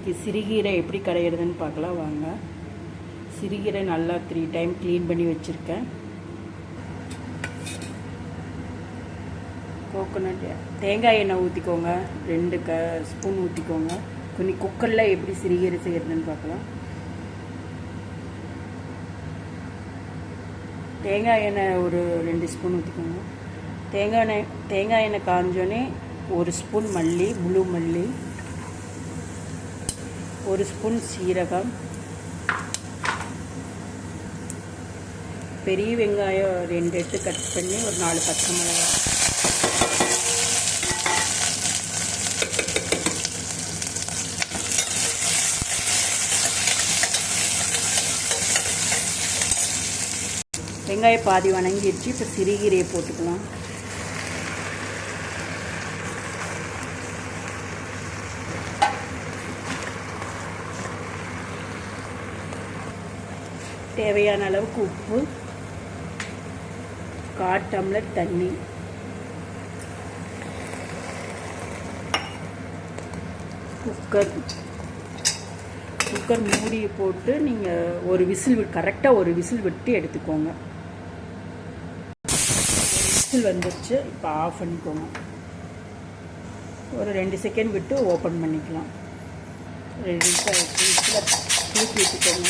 இன்றைக்கி சிறுகீரை எப்படி கடையிறதுன்னு பார்க்கலாம் வாங்க. சிறுகீரை நல்லா த்ரீ டைம் க்ளீன் பண்ணி வச்சுருக்கேன். கோகோனட் தேங்காய் எண்ணெய் ஊற்றிக்கோங்க ரெண்டு க ஸ்பூன் ஊற்றிக்கோங்க கொஞ்சம் குக்கரில் எப்படி சிறுகீரை செய்கிறதுன்னு பார்க்கலாம். தேங்காய் எண்ணெய் ஒரு ரெண்டு ஸ்பூன் ஊற்றிக்கோங்க தேங்காய் எண்ணெய் தேங்காய் எண்ணெய் காஞ்சோன்னே ஒரு ஸ்பூன் மல்லி முழு மல்லி ஒரு ஸ்பூன் சீரகம் பெரிய வெங்காயம் ரெண்டு எடுத்து கட் பண்ணி ஒரு நாலு பச்சை மிளகாய் வெங்காயம் பாதி வணங்கிடுச்சு இப்போ சிறுகீரையை போட்டுக்கலாம். தேவையான அளவுக்கு உப்பு கால் டம்ளர் தண்ணி குக்கர் குக்கர் மூடியை போட்டு நீங்கள் ஒரு விசில் கரெக்டாக ஒரு விசில் விட்டு எடுத்துக்கோங்க. விசில் வந்துருச்சு இப்போ ஆஃப் பண்ணிக்கோங்க. ஒரு ரெண்டு செகண்ட் விட்டு ஓப்பன் பண்ணிக்கலாம். ரெண்டு விசில் தூக்கி விட்டுக்கோங்க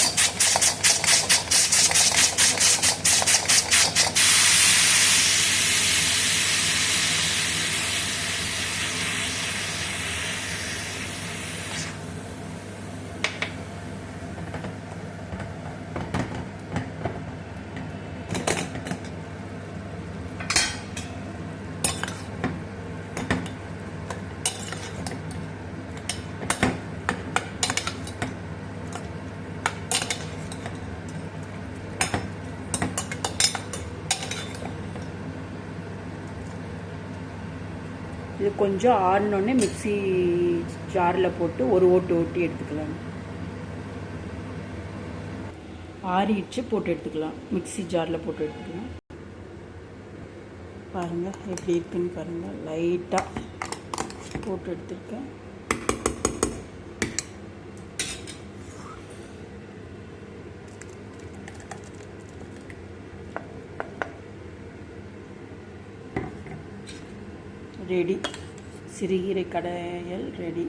இது கொஞ்சம் ஆறினோடனே மிக்ஸி ஜாரில் போட்டு ஒரு ஓட்டு ஓட்டி எடுத்துக்கலாம். ஆறிடுச்சு போட்டு எடுத்துக்கலாம். மிக்ஸி ஜாரில் போட்டு எடுத்துக்கலாம். பாருங்கள் எப்படி இருக்குன்னு பாருங்கள் லைட்டாக போட்டு எடுத்துருக்கேன். ரெடி. சிறுகீரை கடையல் ரெடி.